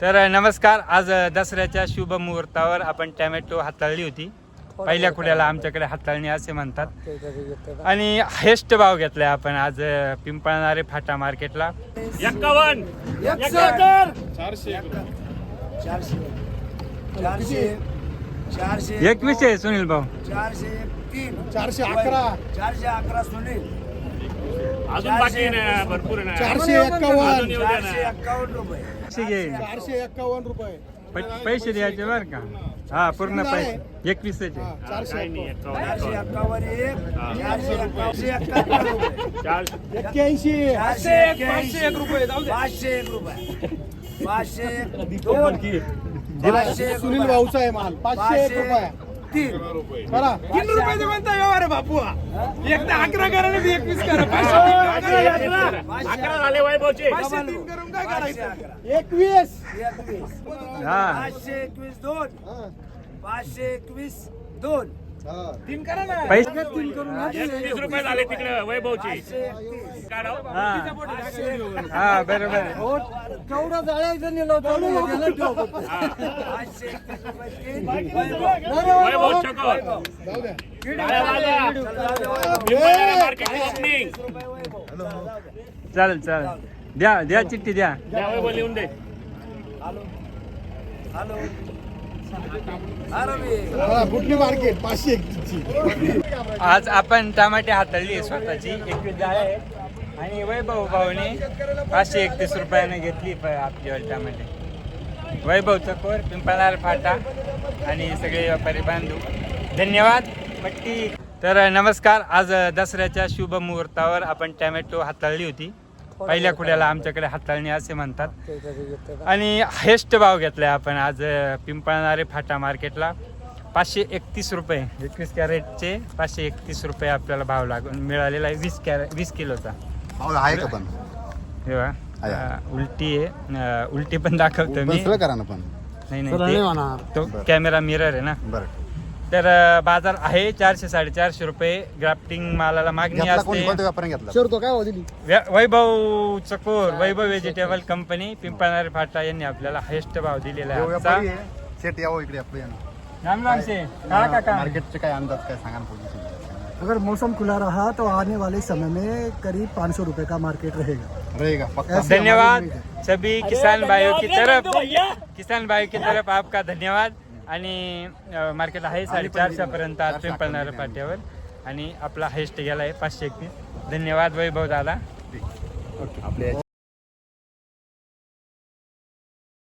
तर नमस्कार. आज दसऱ्याच्या शुभ मुहूर्तावर आपण टॅमॅटो हाताळली होती. पहिल्या कुड्याला आमच्याकडे हाताळणी असे म्हणतात. आणि हायेस्ट भाव घेतलाय आपण आज पिंपळणारे फाटा मार्केटला. एक्कावन्न. चारशे. चारशे. चारशे. एकवीसशे आहे सुनील भाऊ. चारशे तीन. चारशे अकरा. चारशे अकरा सुनील. अजून बाकी भरपूर चारशे अजून एक्कावन्न येऊ द्या चारशे ना एक्कावन्न रुपये. घे. चारशे एक्कावन्न रुपये. पै- पैसे द्यायचे बर का? हा पूर्ण पैसे. एकवीसचे. हा, चारशे काही नाही एक्कावन्न. एक्कावन्न, चारशे एक्कावन्न. एक्कावन्न एक चारशे एक्कावन्न रुपये. चारशे. एक्क्याऐंशी. चारशे एक्क्याऐंशी. रुपये पाचशे एक रुपये. पाचशे दोन. पाचशे एक सुनील रुपये. भाऊचा आहे माल. पाचशे एक रुपये. तीन. करा तीन रुपये म्हणता व्यवहार आहे बापू एकदा अकरा करा नाही एकवीस करा. पाचशे अकरा अकरा. झाले वैभवचे तीन करून काय करायचं? एकवीस. एकवीस. हा. पाचशे एकवीस दोन. हा, पाचशे एकवीस दोन. तीन करा ना. पैसे एकतीस रुपये झाले तिकडे वैभवचे. हा. हा. बरोबर. केवढं जाळायचं नेलं तीन. वैभव. चालेल चालेल. द्या द्या चिठ्ठी द्या. लिहून दे. हॅलो. हॅलो. हा, कुठली मार्केट पाचशे एकतीसची आज आपण टमाटे हाताळली आहे स्वतःची. एकवीस जाळे आहे. आणि वैभव भाऊने पाचशे एकतीस रुपयाने घेतली प- आपली टमाटे. वैभव चकोर पिंपळार फाटा आणि सगळे व्यापारी बांधू धन्यवाद. पट्टी. तर नमस्कार. आज दसऱ्याच्या शुभ मुहूर्तावर आपण टॅमॅटो हाताळली होती. पहिल्या कुड्याला आमच्याकडे हाताळणी असे म्हणतात. आणि हायेस्ट भाव घेतलाय आपण आज पिंपळणारे फाटा मार्केटला. पाचशे एकतीस रुपये एकवीस कॅरेटचे पाचशे एकतीस रुपये आपल्याला भाव लागून मिळालेला आहे वीस कॅरेट वीस किलोचा. आहे का पण? बघा, आहे. अं, उलटी आहे उलटी पण दाखवतो मी. करा ना पण. नाही नाही तो कॅमेरा मिरर आहे ना. बरं. तर बाजार आहे चारशे साडेचारशे रुपये. ग्राफ्टिंग मालाला मागणी घेतला कोणी? कोणत्या असते व्यापाऱ्याने घेतला? शेवटो काय हो दिली व्या- वैभव चकोर वैभव व्हेजिटेबल कंपनी पिंपळणारे फाटा यांनी आपल्याला हायेस्ट भाव दिलेला आहे व्यापारी आजचा. आहे. सेट यावं इकडे आपलं या ना. राम राम से का काका? मार्केटचे काय अंदाज काय सांगा ना पोझिशन अगर मौसम खुला रहा तो आने वाले समय में करीब 500 रुपए का मार्केट रहेगा। रहेगा पक्का। धन्यवाद सभी किसान भाइयों की तरफ। किसान भाइयों की तरफ आपका धन्यवाद। आणि मार्केट आहे साडेचारशे पर्यंत आज पिंपळणाऱ्या पाट्यावर आणि आपला हायस्ट गेला आहे पाचशे एकतीस. धन्यवाद वैभव दादा. आपल्या